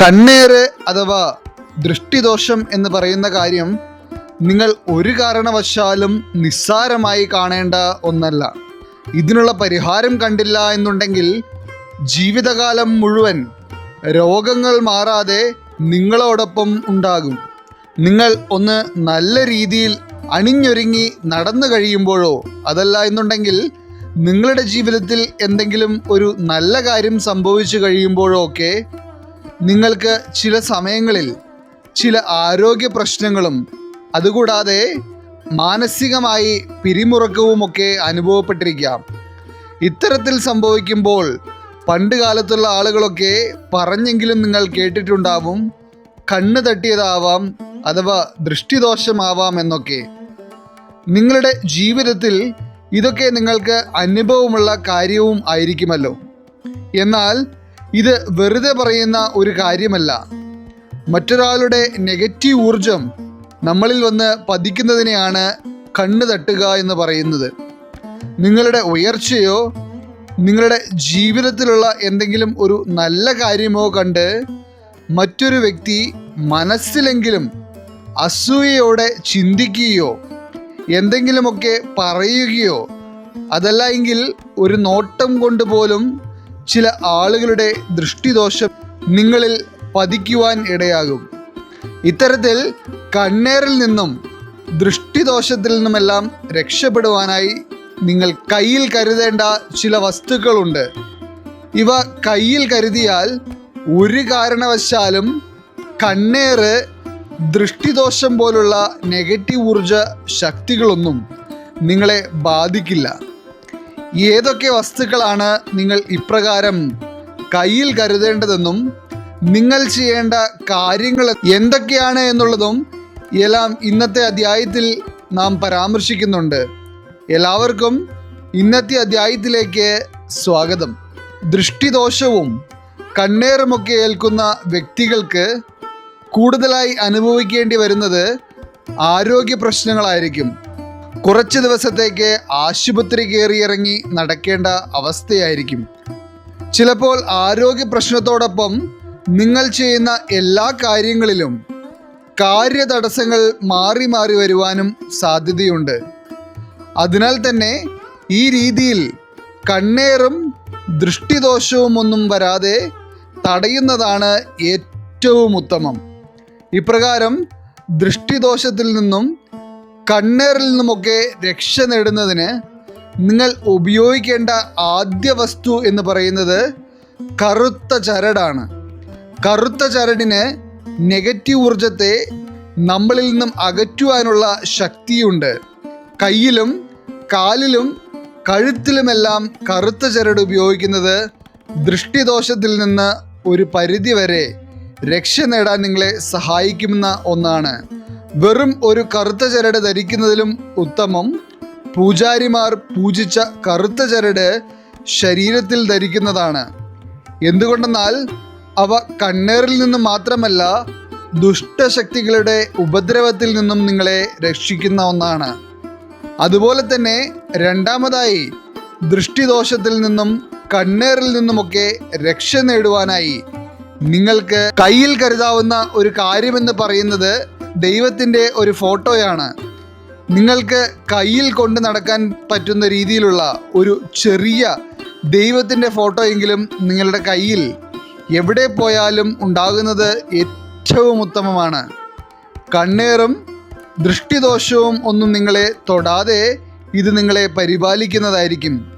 കണ്ണേറ് അഥവാ ദൃഷ്ടിദോഷം എന്ന് പറയുന്ന കാര്യം നിങ്ങൾ ഒരു കാരണവശാലും നിസ്സാരമായി കാണേണ്ട ഒന്നല്ല. ഇതിനുള്ള പരിഹാരം കണ്ടില്ല എന്നുണ്ടെങ്കിൽ ജീവിതകാലം മുഴുവൻ രോഗങ്ങൾ മാറാതെ നിങ്ങളോടൊപ്പം ഉണ്ടാകും. നിങ്ങൾ ഒന്ന് നല്ല രീതിയിൽ അണിഞ്ഞൊരുങ്ങി നടന്നു കഴിയുമ്പോഴോ അതല്ല എന്നുണ്ടെങ്കിൽ നിങ്ങളുടെ ജീവിതത്തിൽ എന്തെങ്കിലും ഒരു നല്ല കാര്യം സംഭവിച്ചു കഴിയുമ്പോഴോ ഒക്കെ നിങ്ങൾക്ക് ചില സമയങ്ങളിൽ ചില ആരോഗ്യ പ്രശ്നങ്ങളും അതുകൂടാതെ മാനസികമായി പിരിമുറുക്കവുമൊക്കെ അനുഭവപ്പെട്ടിരിക്കാം. ഇത്തരത്തിൽ സംഭവിക്കുമ്പോൾ പണ്ട് കാലത്തുള്ള ആളുകളൊക്കെ പറഞ്ഞെങ്കിലും നിങ്ങൾ കേട്ടിട്ടുണ്ടാവും കണ്ണ് തട്ടിയതാവാം അഥവാ ദൃഷ്ടിദോഷമാവാം എന്നൊക്കെ. നിങ്ങളുടെ ജീവിതത്തിൽ ഇതൊക്കെ നിങ്ങൾക്ക് അനുഭവമുള്ള കാര്യവും ആയിരിക്കുമല്ലോ. എന്നാൽ ഇത് വെറുതെ പറയുന്ന ഒരു കാര്യമല്ല. മറ്റൊരാളുടെ നെഗറ്റീവ് ഊർജം നമ്മളിൽ വന്ന് പതിക്കുന്നതിനെയാണ് കണ്ണ് തട്ടുക എന്ന് പറയുന്നത്. നിങ്ങളുടെ ഉയർച്ചയോ നിങ്ങളുടെ ജീവിതത്തിലുള്ള എന്തെങ്കിലും ഒരു നല്ല കാര്യമോ കണ്ട് മറ്റൊരു വ്യക്തി മനസ്സിലെങ്കിലും അസൂയയോടെ ചിന്തിക്കുകയോ എന്തെങ്കിലുമൊക്കെ പറയുകയോ അതല്ല എങ്കിൽ ഒരു നോട്ടം കൊണ്ട് പോലും ചില ആളുകളുടെ ദൃഷ്ടിദോഷം നിങ്ങളിൽ പതിക്കുവാൻ ഇടയാകും. ഇത്തരത്തിൽ കണ്ണേറിൽ നിന്നും ദൃഷ്ടിദോഷത്തിൽ നിന്നുമെല്ലാം രക്ഷപ്പെടുവാനായി നിങ്ങൾ കയ്യിൽ കരുതേണ്ട ചില വസ്തുക്കളുണ്ട്. ഇവ കയ്യിൽ കരുതിയാൽ ഒരു കാരണവശാലും കണ്ണേറ് ദൃഷ്ടിദോഷം പോലുള്ള നെഗറ്റീവ് ഊർജ ശക്തികളൊന്നും നിങ്ങളെ ബാധിക്കില്ല. ഏതൊക്കെ വസ്തുക്കളാണ് നിങ്ങൾ ഇപ്രകാരം കയ്യിൽ കരുതേണ്ടതെന്നും നിങ്ങൾ ചെയ്യേണ്ട കാര്യങ്ങൾ എന്തൊക്കെയാണ് എന്നുള്ളതും എല്ലാം ഇന്നത്തെ അധ്യായത്തിൽ നാം പരാമർശിക്കുന്നുണ്ട്. എല്ലാവർക്കും ഇന്നത്തെ അധ്യായത്തിലേക്ക് സ്വാഗതം. ദൃഷ്ടിദോഷവും കണ്ണേറുമൊക്കെ ഏൽക്കുന്ന വ്യക്തികൾക്ക് കൂടുതലായി അനുഭവിക്കേണ്ടി വരുന്നത് ആരോഗ്യ പ്രശ്നങ്ങളായിരിക്കും. കുറച്ച് ദിവസത്തേക്ക് ആശുപത്രി കയറിയിറങ്ങി നടക്കേണ്ട അവസ്ഥയായിരിക്കും. ചിലപ്പോൾ ആരോഗ്യ പ്രശ്നത്തോടൊപ്പം നിങ്ങൾ ചെയ്യുന്ന എല്ലാ കാര്യങ്ങളിലും കാര്യതടസ്സങ്ങൾ മാറി മാറി വരുവാനും സാധ്യതയുണ്ട്. അതിനാൽ തന്നെ ഈ രീതിയിൽ കണ്ണേറും ദൃഷ്ടിദോഷവും ഒന്നും വരാതെ തടയുന്നതാണ് ഏറ്റവും ഉത്തമം. ഇപ്രകാരം ദൃഷ്ടിദോഷത്തിൽ നിന്നും കണ്ണേറിൽ നിന്നുമൊക്കെ രക്ഷ നേടുന്നതിന് നിങ്ങൾ ഉപയോഗിക്കേണ്ട ആദ്യ വസ്തു എന്ന് പറയുന്നത് കറുത്ത ചരടാണ്. കറുത്ത ചരടിന് നെഗറ്റീവ് ഊർജത്തെ നമ്മളിൽ നിന്നും അകറ്റുവാനുള്ള ശക്തിയുണ്ട്. കയ്യിലും കാലിലും കഴുത്തിലുമെല്ലാം കറുത്ത ചരട് ഉപയോഗിക്കുന്നത് ദൃഷ്ടിദോഷത്തിൽ നിന്ന് ഒരു പരിധി വരെ രക്ഷ നേടാൻ നിങ്ങളെ സഹായിക്കുന്ന ഒന്നാണ്. വെറും ഒരു കറുത്ത ചരട് ധരിക്കുന്നതിലും ഉത്തമം. പൂജാരിമാർ പൂജിച്ച കറുത്ത ചരട് ശരീരത്തിൽ ധരിക്കുന്നതാണ്. എന്തുകൊണ്ടെന്നാൽ അവ കണ്ണേറിൽ നിന്ന് മാത്രമല്ല ദുഷ്ടശക്തികളുടെ ഉപദ്രവത്തിൽ നിന്നും നിങ്ങളെ രക്ഷിക്കുന്ന ഒന്നാണ്. അതുപോലെ തന്നെ രണ്ടാമതായി ദൃഷ്ടിദോഷത്തിൽ നിന്നും കണ്ണേറിൽ നിന്നുമൊക്കെ രക്ഷ നേടുവാനായി നിങ്ങൾക്ക് കയ്യിൽ കരുതാവുന്ന ഒരു കാര്യമെന്ന് പറയുന്നത് ദൈവത്തിന്റെ ഒരു ഫോട്ടോയാണ്. നിങ്ങൾക്ക് കയ്യിൽ കൊണ്ട് നടക്കാൻ പറ്റുന്ന രീതിയിലുള്ള ഒരു ചെറിയ ദൈവത്തിന്റെ ഫോട്ടോയെങ്കിലും നിങ്ങളുടെ കയ്യിൽ എവിടെ പോയാലും ഉണ്ടാകുന്നത് ഏറ്റവും ഉത്തമമാണ്. കണ്ണേറും ദൃഷ്ടിദോഷവും ഒന്നും നിങ്ങളെ തൊടാതെ ഇത് നിങ്ങളെ പരിപാലിക്കുന്നതായിരിക്കും.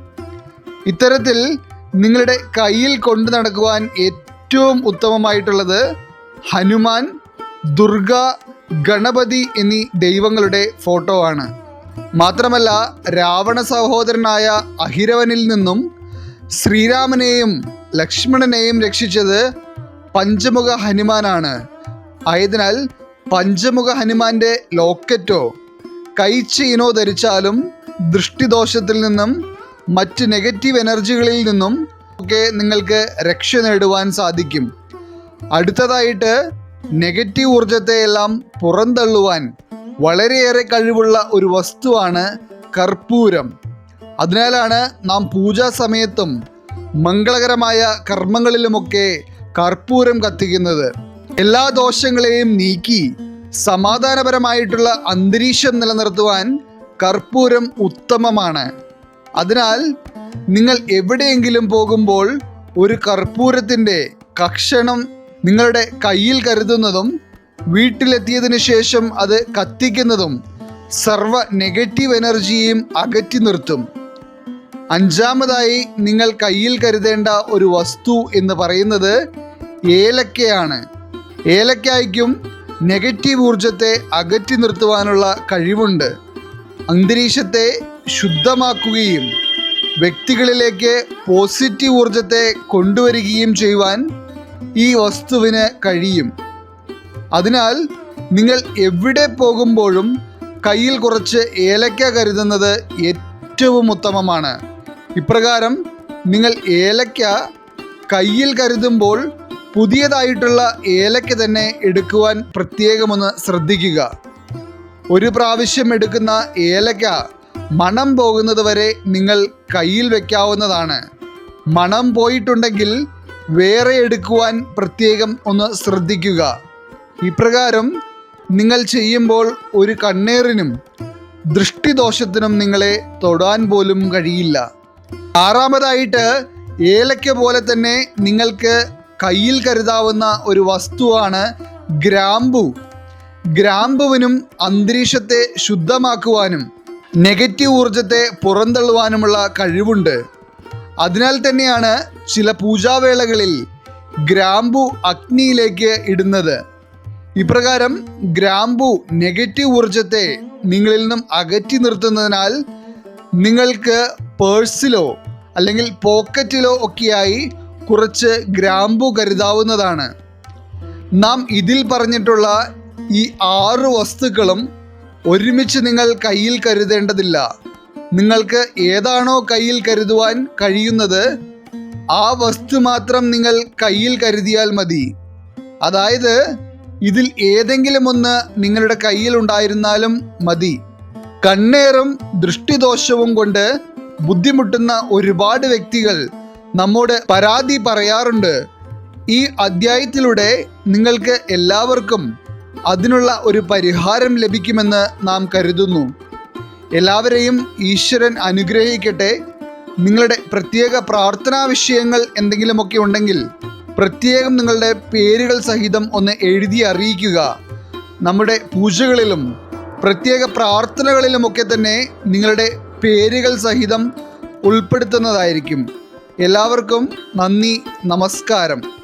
ഇത്തരത്തിൽ നിങ്ങളുടെ കയ്യിൽ കൊണ്ടു നടക്കുവാൻ ഏറ്റവും ഉത്തമമായിട്ടുള്ളത് ഹനുമാൻ ദുർഗ ഗണപതി എന്നീ ദൈവങ്ങളുടെ ഫോട്ടോ ആണ്. മാത്രമല്ല രാവണ സഹോദരനായ അഹിരവനിൽ നിന്നും ശ്രീരാമനെയും ലക്ഷ്മണനെയും രക്ഷിച്ചത് പഞ്ചമുഖ ഹനുമാനാണ്. ആയതിനാൽ പഞ്ചമുഖ ഹനുമാന്റെ ലോക്കറ്റോ കൈച്ചീനോ ധരിച്ചാലും ദൃഷ്ടിദോഷത്തിൽ നിന്നും മറ്റ് നെഗറ്റീവ് എനർജികളിൽ നിന്നും ഒക്കെ നിങ്ങൾക്ക് രക്ഷ നേടുവാൻ സാധിക്കും. അടുത്തതായിട്ട് നെഗറ്റീവ് ഊർജത്തെ എല്ലാം പുറന്തള്ളുവാൻ വളരെയേറെ കഴിവുള്ള ഒരു വസ്തുവാണ് കർപ്പൂരം. അതിനാലാണ് നാം പൂജാ സമയത്തും മംഗളകരമായ കർമ്മങ്ങളിലുമൊക്കെ കർപ്പൂരം കത്തിക്കുന്നത്. എല്ലാ ദോഷങ്ങളെയും നീക്കി സമാധാനപരമായിട്ടുള്ള അന്തരീക്ഷം നിലനിർത്തുവാൻ കർപ്പൂരം ഉത്തമമാണ്. അതിനാൽ നിങ്ങൾ എവിടെയെങ്കിലും പോകുമ്പോൾ ഒരു കർപ്പൂരത്തിന്റെ കക്ഷണം നിങ്ങളുടെ കയ്യിൽ കരുതുന്നതും വീട്ടിലെത്തിയതിന് ശേഷം അത് കത്തിക്കുന്നതും സർവ നെഗറ്റീവ് എനർജിയെയും അകറ്റി നിർത്തും. അഞ്ചാമതായി നിങ്ങൾ കയ്യിൽ കരുതേണ്ട ഒരു വസ്തു എന്ന് പറയുന്നത് ഏലക്കയാണ്. ഏലക്കായ്ക്കും നെഗറ്റീവ് ഊർജത്തെ അകറ്റി നിർത്തുവാനുള്ള കഴിവുണ്ട്. അന്തരീക്ഷത്തെ ശുദ്ധമാക്കുകയും വ്യക്തികളിലേക്ക് പോസിറ്റീവ് ഊർജത്തെ കൊണ്ടുവരികയും ചെയ്യുവാൻ ഈ വസ്തുവിന് കഴിയും. അതിനാൽ നിങ്ങൾ എവിടെ പോകുമ്പോഴും കയ്യിൽ കുറച്ച് ഏലക്ക കരുതുന്നത് ഏറ്റവും ഉത്തമമാണ്. ഇപ്രകാരം നിങ്ങൾ ഏലക്ക കയ്യിൽ കരുതുമ്പോൾ പുതിയതായിട്ടുള്ള ഏലക്ക തന്നെ എടുക്കുവാൻ പ്രത്യേകമൊന്ന് ശ്രദ്ധിക്കുക. ഒരു പ്രാവശ്യം എടുക്കുന്ന ഏലക്ക മണം പോകുന്നത് വരെ നിങ്ങൾ കയ്യിൽ വെക്കാവുന്നതാണ്. മണം പോയിട്ടുണ്ടെങ്കിൽ വേറെ എടുക്കുവാൻ പ്രത്യേകം ഒന്ന് ശ്രദ്ധിക്കുക. ഇപ്രകാരം നിങ്ങൾ ചെയ്യുമ്പോൾ ഒരു കണ്ണേറിനും ദൃഷ്ടിദോഷത്തിനും നിങ്ങളെ തൊടാൻ പോലും കഴിയില്ല. ആറാമതായിട്ട് ഏലയ്ക്ക പോലെ തന്നെ നിങ്ങൾക്ക് കയ്യിൽ കരുതാവുന്ന ഒരു വസ്തുവാണ് ഗ്രാമ്പു. ഗ്രാമ്പുവിനും അന്തരീക്ഷത്തെ ശുദ്ധമാക്കുവാനും നെഗറ്റീവ് ഊർജത്തെ പുറന്തള്ളുവാനുമുള്ള കഴിവുണ്ട്. അതിനാൽ തന്നെയാണ് ചില പൂജാവേളകളിൽ ഗ്രാമ്പു അഗ്നിയിലേക്ക് ഇടുന്നത്. ഇപ്രകാരം ഗ്രാമ്പു നെഗറ്റീവ് ഊർജത്തെ നിങ്ങളിൽ നിന്നും അകറ്റി നിർത്തുന്നതിനാൽ നിങ്ങൾക്ക് പേഴ്സിലോ അല്ലെങ്കിൽ പോക്കറ്റിലോ ഒക്കെയായി കുറച്ച് ഗ്രാമ്പു കരുതാവുന്നതാണ്. നാം ഇതിൽ പറഞ്ഞിട്ടുള്ള ഈ ആറ് വസ്തുക്കളും ഒരുമിച്ച് നിങ്ങൾ കയ്യിൽ കരുതേണ്ടതില്ല. നിങ്ങൾക്ക് ഏതാണോ കയ്യിൽ കരുതുവാൻ കഴിയുന്നത് ആ വസ്തു മാത്രം നിങ്ങൾ കയ്യിൽ കരുതിയാൽ മതി. അതായത് ഇതിൽ ഏതെങ്കിലും ഒന്ന് നിങ്ങളുടെ കയ്യിൽ ഉണ്ടായിരുന്നാലും മതി. കണ്ണേറും ദൃഷ്ടിദോഷവും കൊണ്ട് ബുദ്ധിമുട്ടുന്ന ഒരുപാട് വ്യക്തികൾ നമ്മോട് പരാതി പറയാറുണ്ട്. ഈ അധ്യായത്തിലൂടെ നിങ്ങൾക്ക് എല്ലാവർക്കും അതിനുള്ള ഒരു പരിഹാരം ലഭിക്കുമെന്ന് നാം കരുതുന്നു. എല്ലാവരെയും ഈശ്വരൻ അനുഗ്രഹിക്കട്ടെ. നിങ്ങളുടെ പ്രത്യേക പ്രാർത്ഥനാ വിഷയങ്ങൾ എന്തെങ്കിലുമൊക്കെ ഉണ്ടെങ്കിൽ പ്രത്യേകം നിങ്ങളുടെ പേരുകൾ സഹിതം ഒന്ന് എഴുതി അറിയിക്കുക. നമ്മുടെ പൂജകളിലും പ്രത്യേക പ്രാർത്ഥനകളിലുമൊക്കെ തന്നെ നിങ്ങളുടെ പേരുകൾ സഹിതം ഉൾപ്പെടുത്തുന്നതായിരിക്കും. എല്ലാവർക്കും നന്ദി നമസ്കാരം.